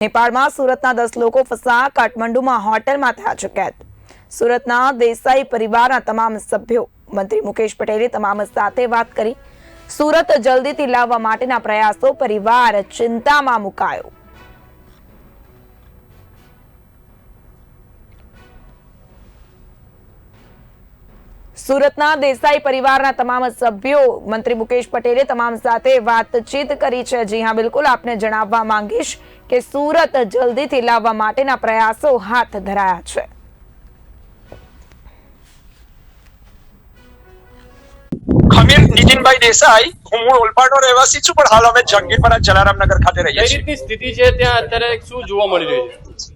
નેપાળમાં સુરતના દસ લોકો ફસા કાઠમંડુમાં હોટેલમાં થયા કેદ સુરતના દેસાઈ પરિવારના તમામ સભ્યો, મંત્રી મુકેશ પટેલે તમામ સાથે વાત કરી. સુરત જલ્દીથી લાવવા માટેના પ્રયાસો, પરિવાર ચિંતામાં મુકાયો. સુરતના દેસાઈ પરિવારના તમામ સભ્યો મંત્રી મુકેશ પટેલે તમામ સાથે વાતચીત કરી છે. જી હા બિલકુલ આપને જણાવવા માંગીશ કે સુરત જલ્દીથી લાવવા માટેના પ્રયાસો હાથ ધરાયા છે. ખમીર નીતિનભાઈ દેસાઈ હું મૂળ ઓલપાડનો રહેવાસી છું પણ હાલ અમે જંગીરપરા જલારામનગર ખાતે રહીએ છીએ સ્થિતિ છે? ત્યાં અત્યારે શું જોવા મળી રહ્યું છે?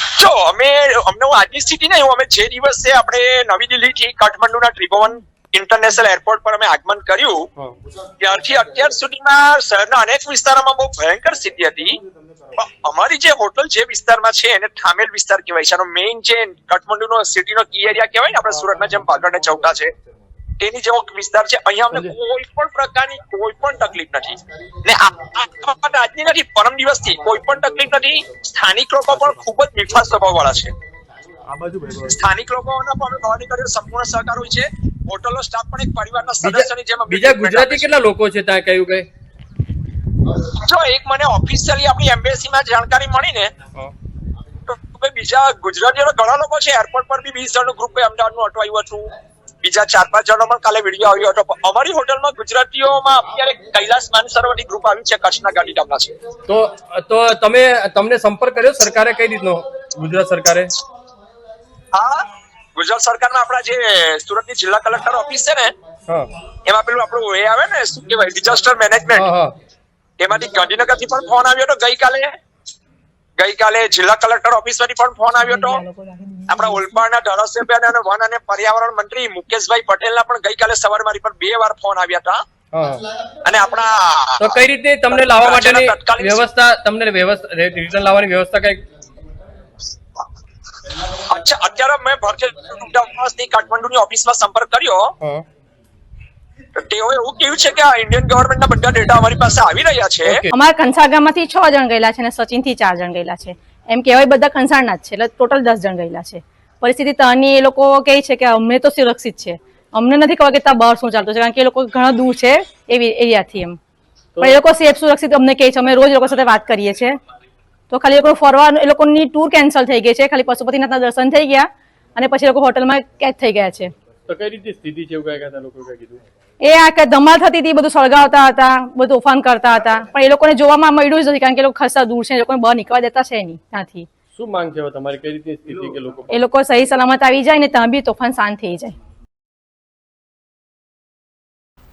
જો અમે અમને હું આજની સ્થિતિ નહીં અમે જે દિવસે આપણે નવી દિલ્હીથી કાઠમંડુના ત્રિભુવન ઇન્ટરનેશનલ એરપોર્ટ પર અમે આગમન કર્યું ત્યારથી અત્યાર સુધીમાં શહેરના અનેક વિસ્તારોમાં બહુ ભયંકર સ્થિતિ હતી. અમારી જે હોટલ જે વિસ્તારમાં છે એને થામેલ વિસ્તાર કહેવાય છે. મેઇન જે કાઠમંડુનો સિટીનો કી એરિયા કહેવાય ને આપણે સુરતના જેમ પાગળ ને ચૌટા છે. તેની જેવો વિસ્તાર છે અહીંયા અમને કોઈ પણ પ્રકારની કોઈ પણ તકલીફ નથી. ને આજની નથી પરમ દિવસથી કોઈ પણ તકલીફ નથી. સ્થાનિક લોકો પણ ખૂબ જ મીઠા સ્વભાવ વાળા છે સ્થાનિક લોકોના પણ અમે ભવાની કર્યો સંપૂર્ણ સહકાર હોય છે. હોટલનો સ્ટાફ પણ એક પરિવારના સદસ્યની જેમ બીજા ગુજરાતી કેટલા લોકો છે ત્યાં કયું કઈ? જો એક મને ઓફિશિયલી આપણી એમ્બેસીમાં જાણકારી મળી ને તો ભાઈ બીજા ગુજરાતીઓ ઘણા લોકો છે. એરપોર્ટ પર બી વીસ જણનું ગ્રુપ અમદાવાદનું અટવાયું હતું. બીજા ચાર પાંચ જણો પણ કાલે વીડિયો આવ્યો હતો. અમારી હોટલમાં ગુજરાતીઓમાં અત્યારે કૈલાસ માનસરોવરની ગ્રુપ આવી છે કચ્છના ગાંધીધામના છે. તો તો તમે તમને સંપર્ક કર્યો સરકારે કઈ રીતનો? ગુજરાત સરકારે? હા ગુજરાત સરકારના આપણા જે સુરતની જિલ્લા કલેક્ટર ઓફિસ છે ને એમાં પેલું આપણું એ આવે ને શું કહેવાય ડિઝાસ્ટર મેનેજમેન્ટ એમાંથી ગાંધીનગરથી પણ ફોન આવ્યો હતો ગઈકાલે ગઈકાલે જિલ્લા કલેક્ટર ઓફિસ ઓફિસમાંથી પણ ફોન આવ્યો હતો. આપણા ઓલપાડના ધારાસભ્ય અને વન અને પર્યાવરણ મંત્રી મુકેશભાઈ પટેલના પણ ગઈકાલે સવારે મારી પર બે વાર ફોન આવ્યા હતા. અને આપણા તો કઈ રીતે તમને લાવવા માટેની વ્યવસ્થા તમને વ્યવસ્થા રિટર્ન લાવવાની વ્યવસ્થા કઈ? અચ્છા અત્યારે મેં ભારતીયની કાઠમંડુની ઓફિસમાં સંપર્ક કર્યો. તેઓએ એવું કહ્યું છે કે આ ઇન્ડિયન ગવર્મેન્ટના બધા ડેટા અમારી પાસે આવી રહ્યા છે. અમારા કંસાગામાંથી છ જણ ગયેલા છે અને સચિનથી ચાર જણ ગયેલા છે. એમ કહેવાય બધા કંસાણના જ છે એટલે ટોટલ દસ જણ ગયેલા છે. પરિસ્થિતિ ત્યાંની એ લોકો કહે છે કે અમને તો સુરક્ષિત છે. અમને નથી ખબર કે ત્યાં બહાર શું ચાલતું છે કારણ કે એ લોકો ઘણા દૂર છે એવી એરિયાથી એમ. પણ એ લોકો સેફ સુરક્ષિત અમને કહે છે અમે રોજ લોકો સાથે વાત કરીએ છીએ. તો ખાલી એ લોકો ફરવા એ લોકોની ટૂર કેન્સલ થઈ ગઈ છે ખાલી પશુપતિનાથના દર્શન થઈ ગયા અને પછી એ લોકો હોટલમાં કેદ થઈ ગયા છે. તો કઈ રીતની સ્થિતિ છે એવું કઈ કહેતા લોકો કઈ કીધું? એ આ કે ધમાલ થતી હતી બધું સળગાવતા હતા બધું તોફાન કરતા હતા. પણ એ લોકોને જોવામાં મળ્યું જ નથી કારણ કે લોકો ખાસા દૂર છે એ લોકોને બહાર નીકળવા દેતા છે નહીં ત્યાંથી. શું માંગ છે તમારી? કઈ રીતની સ્થિતિ કે લોકો એ લોકો સહી સલામત આવી જાય ને ત્યાં બી તોફાન શાંત થઈ જાય.